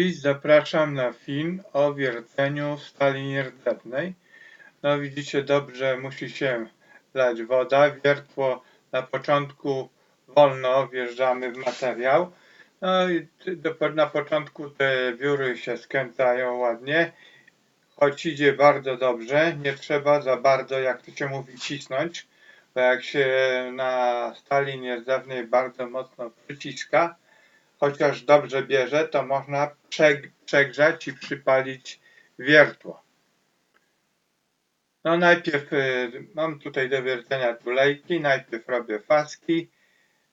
Dziś zapraszam na film o wierceniu stali nierdzewnej. No widzicie dobrze, musi się lać woda. Wiertło na początku wolno wjeżdżamy w materiał. No i na początku te wióry się skręcają ładnie. Choć idzie bardzo dobrze, nie trzeba za bardzo, jak to się mówi, cisnąć. Bo jak się na stali nierdzewnej bardzo mocno przyciska, chociaż dobrze bierze, to można przeg- przegrzać i przypalić wiertło. No najpierw y, mam tutaj do wiercenia tulejki, najpierw robię faski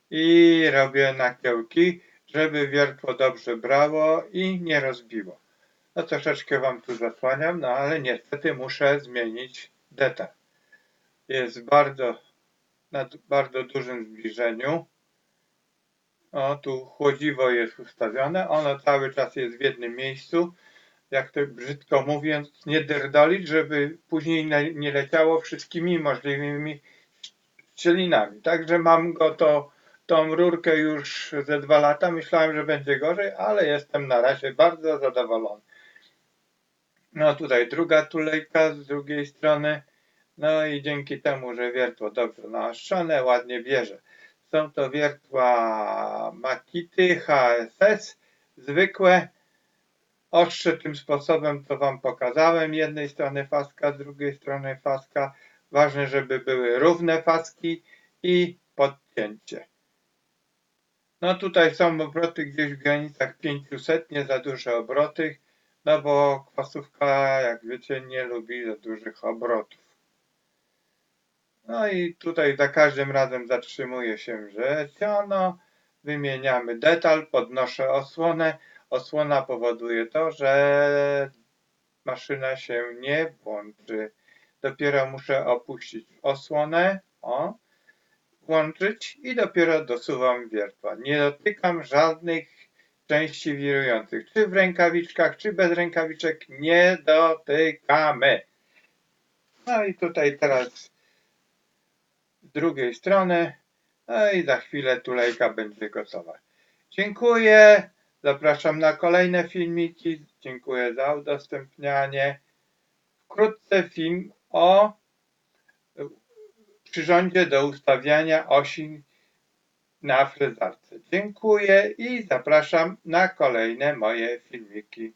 i robię nakiełki, żeby wiertło dobrze brało i nie rozbiło. No troszeczkę wam tu zasłaniam, no ale niestety muszę zmienić detal. Jest bardzo, na bardzo dużym zbliżeniu. O, tu chłodziwo jest ustawione. Ono cały czas jest w jednym miejscu. Jak to brzydko mówiąc, nie derdolić, żeby później nie, leciało wszystkimi możliwymi szczelinami. Także mam go to, tą rurkę już ze dwa lata. Myślałem, że będzie gorzej, ale jestem na razie bardzo zadowolony. No tutaj druga tulejka z drugiej strony. No i dzięki temu, że wiertło dobrze naoszczone, ładnie bierze. Są to wiertła Makity HSS, zwykłe. Ostrze tym sposobem, co Wam pokazałem. Jednej strony faska, z drugiej strony faska. Ważne, żeby były równe faski i podcięcie. No tutaj są obroty gdzieś w granicach 500, nie za duże obroty, no bo kwasówka, jak wiecie, nie lubi za dużych obrotów. No i tutaj za każdym razem zatrzymuje się wrzeciono, wymieniamy detal, podnoszę osłonę. Osłona powoduje to, że maszyna się nie włączy. Dopiero muszę opuścić osłonę, o, włączyć i dopiero dosuwam wiertła. Nie dotykam żadnych części wirujących, czy w rękawiczkach, czy bez rękawiczek, nie dotykamy. No i tutaj teraz z drugiej strony. No i za chwilę tulejka będzie gotowa. Dziękuję. Zapraszam na kolejne filmiki. Dziękuję za udostępnianie. Wkrótce film o przyrządzie do ustawiania osi na frezarce. Dziękuję i zapraszam na kolejne moje filmiki.